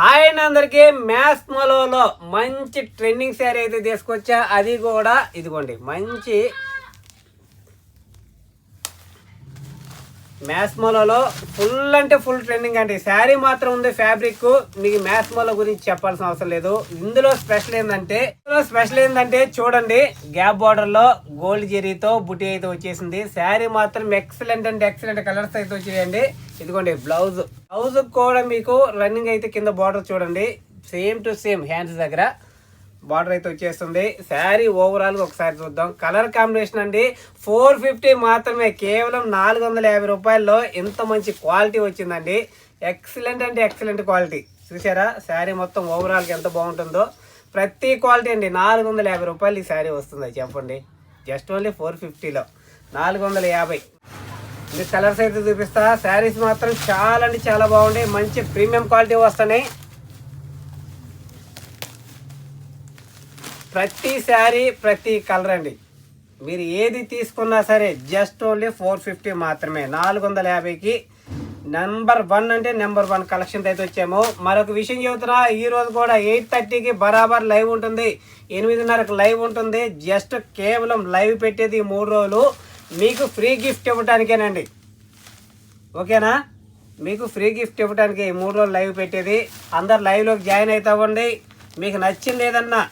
Hi అండి అందరికి. Maths మలోలో మంచి ట్రెండింగ్ శారీ అయితే తీసుకొచ్చా. అది కూడా ఇదిగోండి. మంచి మ్యాస్మోలలో ఫుల్ అంటే ఫుల్ ట్రెండింగ్ అండి. శారీ మాత్రం ఉంది ఫ్యాబ్రిక్. మీకు మ్యాస్మోల గురించి చెప్పాల్సిన అవసరం లేదు. ఇందులో స్పెషల్ ఏంటంటే ఇందులో స్పెషల్ ఏంటంటే చూడండి గ్యాప్ బార్డర్లో గోల్డ్ జెరీతో బుటీ అయితే వచ్చేసింది. శారీ మాత్రం ఎక్సలెంట్ అంటే ఎక్సలెంట్ కలర్స్ అయితే వచ్చాయండి. ఇదిగోండి బ్లౌజ్. బ్లౌజ్ కూడా మీకు రన్నింగ్ అయితే కింద బార్డర్ చూడండి. సేమ్ టు సేమ్ హ్యాండ్స్ దగ్గర. బార్డర్ అయితే వచ్చేస్తుంది. శారీ ఓవరాల్ ఒకసారి చూద్దాం. కలర్ కాంబినేషన్ అండి ఫోర్ ఫిఫ్టీ మాత్రమే కేవలం నాలుగు వందల యాభై రూపాయల్లో ఇంత మంచి క్వాలిటీ వచ్చిందండి. ఎక్సలెంట్ అంటే ఎక్సలెంట్ క్వాలిటీ చూసారా? శారీ మొత్తం ఓవరాల్కి ఎంత బాగుంటుందో. ప్రతి క్వాలిటీ అండి నాలుగు వందల యాభై రూపాయలు ఈ శారీ వస్తుంది. చెప్పండి. జస్ట్ ఓన్లీ ఫోర్ ఫిఫ్టీలో నాలుగు వందల యాభై. మీకు కలర్స్ అయితే చూపిస్తా. శారీస్ మాత్రం చాలా అంటే చాలా బాగుంటాయి. మంచి ప్రీమియం క్వాలిటీ వస్తున్నాయి. ప్రతి శారీ ప్రతి కలర్ అండి. మీరు ఏది తీసుకున్నా సరే జస్ట్ ఓన్లీ ఫోర్ ఫిఫ్టీ మాత్రమే. నాలుగు వందల యాభైకి నెంబర్ వన్ అంటే నెంబర్ వన్ కలెక్షన్ అయితే వచ్చాము. మరొక విషయం చెబుతున్నా ఈరోజు కూడా ఎయిట్ థర్టీకి బరాబర్ లైవ్ ఉంటుంది. ఎనిమిదిన్నరకు లైవ్ ఉంటుంది. జస్ట్ కేవలం లైవ్ పెట్టేది ఈ మూడు రోజులు. మీకు ఫ్రీ గిఫ్ట్ ఇవ్వటానికేనండి. ఓకేనా? మీకు ఫ్రీ గిఫ్ట్ ఇవ్వడానికి ఈ మూడు రోజులు లైవ్ పెట్టేది. అందరు లైవ్లోకి జాయిన్ అవుతామండి మీకు నచ్చింది ఏదన్నా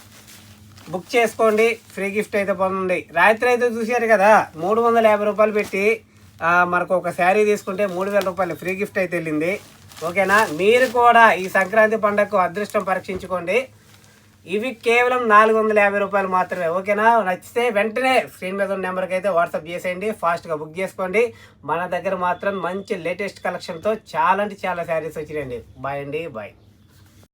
బుక్ చేసుకోండి. ఫ్రీ గిఫ్ట్ అయితే పొందండి రాత్రి అయితే చూశారు కదా మూడు వందల యాభై రూపాయలు పెట్టి మనకు ఒక శారీ తీసుకుంటే మూడు వేల రూపాయలు ఫ్రీ గిఫ్ట్ అయితే వెళ్ళింది. ఓకేనా? మీరు కూడా ఈ సంక్రాంతి పండగకు అదృష్టం పరీక్షించుకోండి. ఇవి కేవలం నాలుగు వందల యాభై రూపాయలు మాత్రమే. ఓకేనా? నచ్చితే వెంటనే స్క్రీన్ మీద ఉన్న నెంబర్కి అయితే వాట్సాప్ చేసేయండి. ఫాస్ట్గా బుక్ చేసుకోండి. మన దగ్గర మాత్రం మంచి లేటెస్ట్ కలెక్షన్తో చాలా అంటే చాలా శారీస్ వచ్చినాయండి. బాయ్ అండి. బాయ్.